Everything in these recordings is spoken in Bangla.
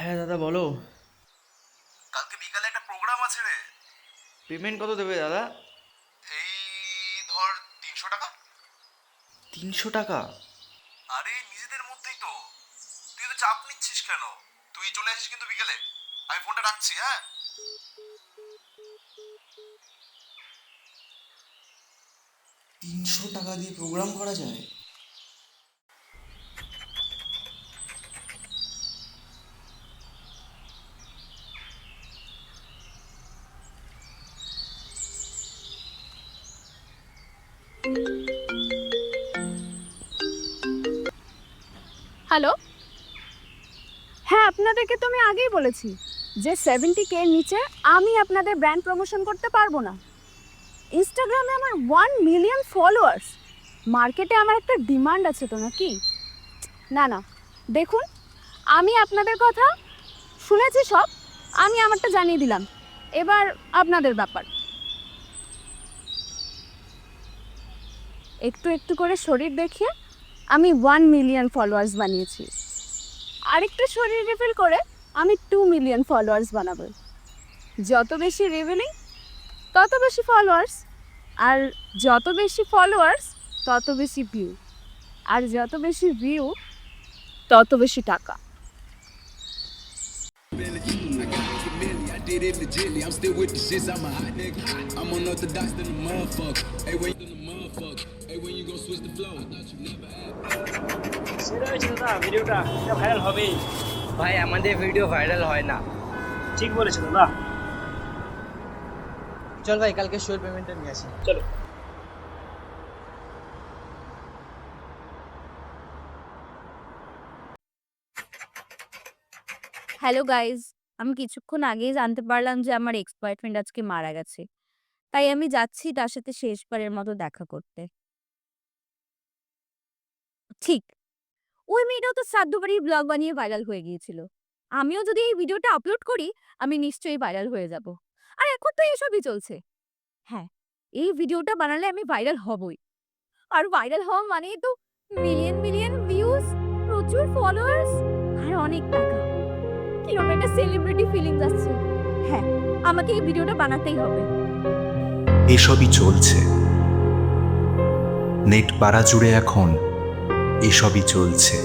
হ্যাঁ দাদা বলো। কালকে বিকালে একটা প্রোগ্রাম আছে রে। পেমেন্ট কত দেবে দাদা? এই ধর তিনশো টাকা। তিনশো টাকা? আরে নিজেদের মধ্যেই তো। তুই তো চাপ নিচ্ছিস কেন? তুই চলে আসিস কিন্তু বিকেলে। আমি ফোনটা রাখছি হ্যাঁ? তিনশো টাকা দিয়ে প্রোগ্রাম করা যায়? হ্যালো হ্যাঁ আপনাদেরকে তো আমি আগেই বলেছি যে সেভেন্টি কে নিচে আমি আপনাদের ব্র্যান্ড প্রমোশন করতে পারব না। ইনস্টাগ্রামে আমার ওয়ান মিলিয়ন ফলোয়ার্স মার্কেটে আমার একটা ডিমান্ড আছে তো নাকি? না না। দেখুন, আমি আপনাদের কথা শুনেছি সব, আমি আমারটা জানিয়ে দিলাম। এবার আপনাদের ব্যাপার। একটু একটু করে শরীর দেখিয়ে আমি ওয়ান মিলিয়ন ফলোয়ার্স বানিয়েছি আরেকটু শরীর রিভিল করে আমি টু মিলিয়ন ফলোয়ার্স বানাবো যত বেশি রিভিলিং তত বেশি ফলোয়ার্স আর যত বেশি ফলোয়ার্স তত বেশি ভিউ আর যত বেশি ভিউ তত বেশি টাকা. I'm still with the shits. I'm a hot nigga. I'm unorthodox than a motherfucker. Hey, when motherfucker. Hey, when you switch the flow? I thought you never had. সেটা হয়েছে দাদা ভিডিওটা এটা ভাইরাল হবেই ভাই আমাদের ভিডিও ভাইরাল হয় না ঠিক বলেছে দাদা চল ভাই কালকে শোর পেমেন্টটা নিয়ে আসি চলো হ্যালো গাইজ আমি কিছুক্ষণ আগেই জানতে পারলাম যে আমার এক্স বয়ফ্রেন্ড আজকে মারা গেছে তাই আমি যাচ্ছি তার সাথে শেষবারের মতো দেখা করতে। ঠিক। ওই মেয়েটাও তো শ্রাদ্ধবাড়ি ব্লগ বানিয়ে ভাইরাল হয়ে গিয়েছিল। আমিও যদি এই ভিডিওটা আপলোড করি, আমি নিশ্চয়ই ভাইরাল হয়ে যাব। আর এখন তো এসবই চলছে। হ্যাঁ এই ভিডিওটা বানালে আমি ভাইরাল হবই। আর ভাইরাল হওয়া মানেই তো মিলিয়ন মিলিয়ন ভিউজ প্রচুর ফলোয়ার্স আর অনেক টাকা। কীরকম একটা সেলিব্রিটি ফিলিংস আসছে। হ্যাঁ আমাকে এই ভিডিওটা বানাতেই হবে। এসবই চলছে। নেট পাড়া জুড়ে এখন এসবই চলছে।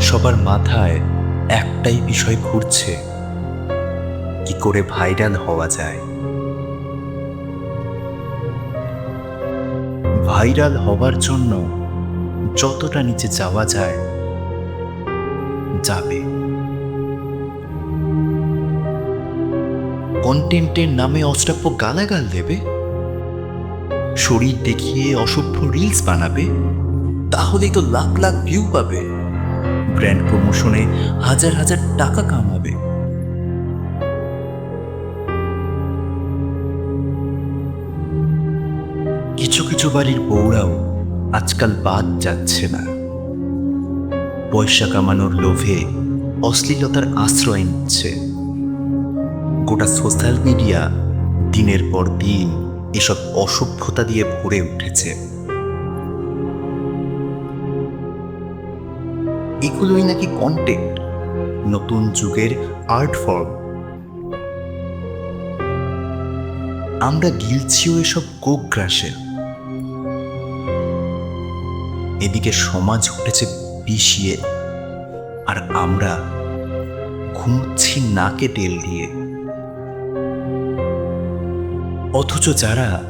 সবার মাথায় একটাই বিষয় ঘুরছে, কি করে ভাইরাল হওয়া যায়। ভাইরাল হওয়ার জন্য যতটা নিচে যাওয়া যায়, যাবে। কন্টেন্টের নামে অষ্টাপ্য গালাগাল দেবে, শরীর দেখিয়ে অসভ্য রিলস বানাবে, তাহলেই তো লাখ লাখ ভিউ পাবে। ব্র্যান্ড প্রমোশনে হাজার হাজার টাকা কামাবে। কিছু কিছু বাড়ির বউরাও আজকাল বাদ যাচ্ছে না। পয়সা কামানোর লোভে অশ্লীলতার আশ্রয় নিচ্ছে। গোটা সোশ্যাল মিডিয়া দিনের পর দিন এসব অসভ্যতা দিয়ে ভরে উঠেছে। এগুলোই নাকি কন্টেন্ট নতুন যুগের আর্ট ফর্ম আমরা গিলছিও এসব গোগ্রাসে এদিকে সমাজ উঠেছে পিষিয়ে আর আমরা ঘুমছি নাকে তেল দিয়ে। অথচ যারা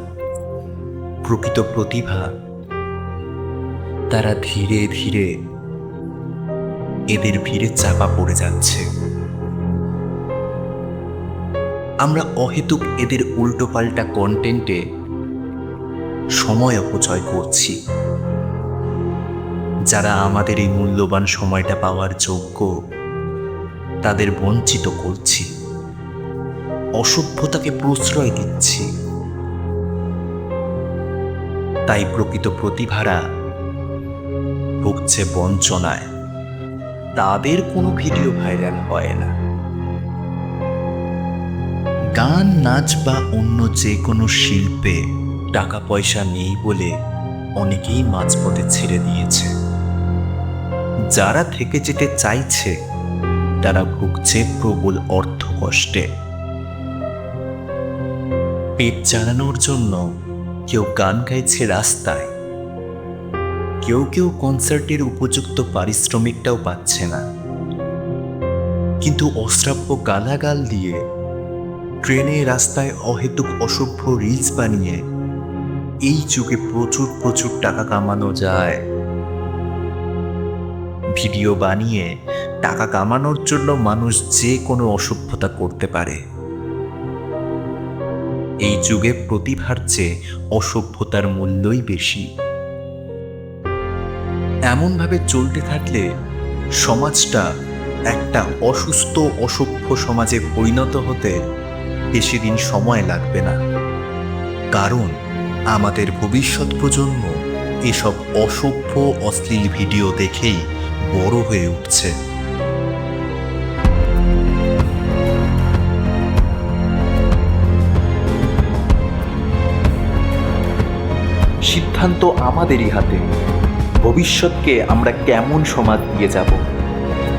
প্রকৃত প্রতিভা, তারা ধীরে ধীরে এদের ভিড়ে চাপা পড়ে যাচ্ছে। আমরা অহেতুক এদের উল্টোপাল্টা কন্টেন্টে সময় অপচয় করছি। যারা আমাদের এই মূল্যবান সময়টা পাওয়ার যোগ্য, তাদের বঞ্চিত করছি। অসভ্যতাকে প্রশ্রয় দিচ্ছি। তাই প্রকৃত প্রতিভারা ভুগছে বঞ্চনায়। তাদের কোনো ভিডিও ভাইরাল হয় না। গান, নাচ বা অন্য যে কোনো শিল্পে টাকা পয়সা নেই বলে অনেকেই মাঝপথে ছেড়ে দিয়েছে। যারা থেকে যেতে চাইছে, তারা ভুগছে প্রবল অর্থ কষ্টে পেট চালানোর জন্য কেউ গান গাইছে রাস্তায়। কেউ কেউ কনসার্টের উপযুক্ত পারিশ্রমিকটাও পাচ্ছে না। কিন্তু অশ্রাব্য গালাগাল দিয়ে ট্রেনে রাস্তায় অহেতুক অসভ্য রিলস বানিয়ে এই যুগে প্রচুর প্রচুর টাকা কামানো যায়। ভিডিও বানিয়ে টাকা কামানোর জন্য মানুষ যে কোনো অসভ্যতা করতে পারে। এই যুগে প্রতিভার চেয়ে অসভ্যতার মূল্যই বেশি। এমনভাবে চলতে থাকলে সমাজটা একটা অসুস্থ, অসভ্য সমাজে পরিণত হতে বেশি দিন সময় লাগবে না। কারণ আমাদের ভবিষ্যৎ প্রজন্ম এসব অসভ্য, অশ্লীল ভিডিও দেখেই বড় হয়ে উঠছে। সিদ্ধান্ত আমাদেরই হাতে। ভবিষ্যৎকে আমরা কেমন সমাজ দিয়ে যাব?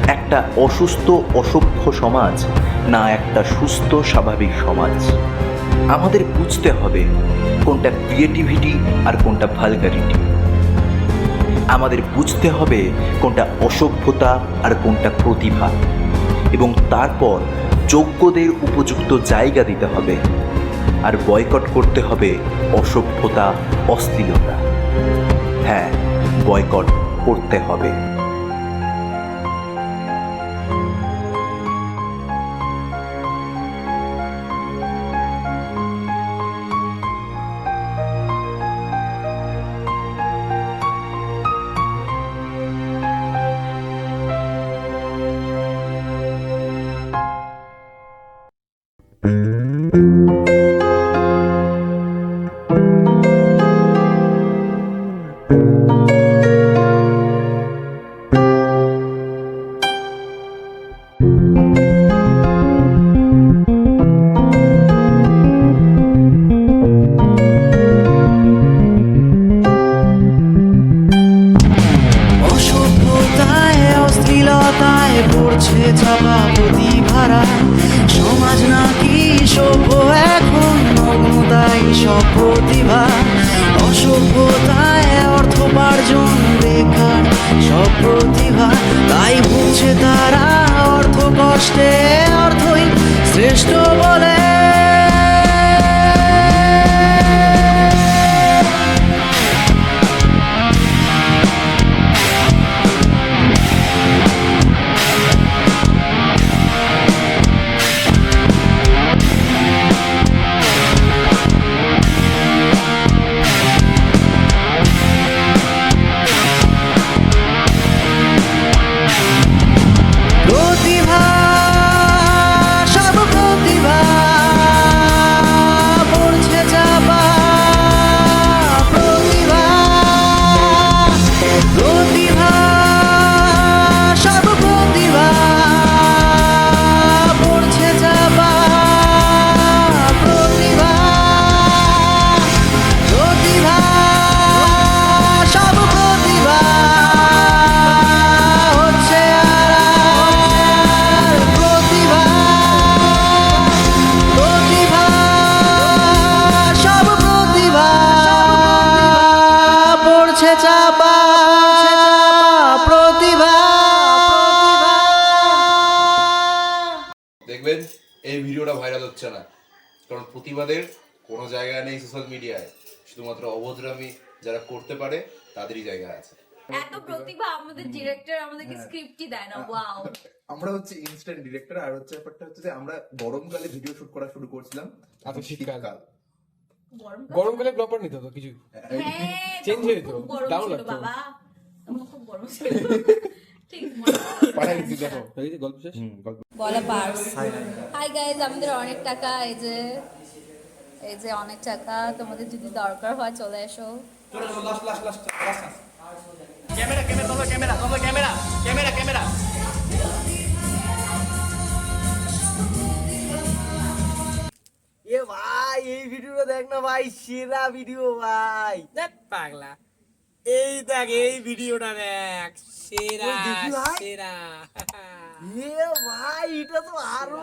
একটা অসুস্থ, অসভ্য সমাজ না একটা সুস্থ, স্বাভাবিক সমাজ? আমাদের বুঝতে হবে কোনটা ক্রিয়েটিভিটি আর কোনটা ভালগারিটি। আমাদের বুঝতে হবে কোনটা অসভ্যতা আর কোনটা প্রতিভা। এবং তারপর যোগ্যদের উপযুক্ত জায়গা দিতে হবে। আর বয়কট করতে হবে অসভ্যতা অস্থিরতা হ্যাঁ বয়কট করতে হবে। অশ্লীলতায় চাপা প্রতি প্রতিভারা সমাজ নাকি সভ্য, এখন নগ্নতাই সব প্রতিভা। অসভ্যতায় অর্থোপার্জন বেকার সব প্রতিভা। তাই বুঝছে তারা অর্থ কষ্টে অর্থই শ্রেষ্ঠ হচ্ছে না। কারণ প্রতিবাদের কোনো জায়গা নেই সোশ্যাল মিডিয়ায় শুধুমাত্র অভদ্রামি যারা করতে পারে তাদেরই জায়গা আছে। এত প্রতিভা আমাদের ডিরেক্টর আমাদেরকে স্ক্রিপ্টই দেয় না ওয়াও আমরা হচ্ছে ইনস্ট্যান্ট ডিরেক্টর আর হচ্ছে ব্যাপারটা হচ্ছে যে আমরা গরমকালে ভিডিও শুট করা শুরু করছিলাম। এখন শীতকাল। গরমকালে? প্রপার নিতে হতো কিছু? হ্যাঁ Change হয়ে যেত, দারুণ লাগতো। বাবা। তখন খুব গরম ছিল। ঠিক মনে আছে। পাঠাই দিচ্ছি দেখো। এই যে গল্প শেষ? বলা পার্স। হাই গাইজ আমাদের অনেক টাকা এই যে এই যে অনেক টাকা তোমাদের যদি দরকার হয় চলে এসো। Camera camera camera camera camera camera. এ ভাই এই ভিডিওটা দেখ না ভাই সেরা ভিডিও ভাই। পাগলা। এই দেখ এই ভিডিওটা দেখ সেরা। সেরা এ ভাই এটা তো আরও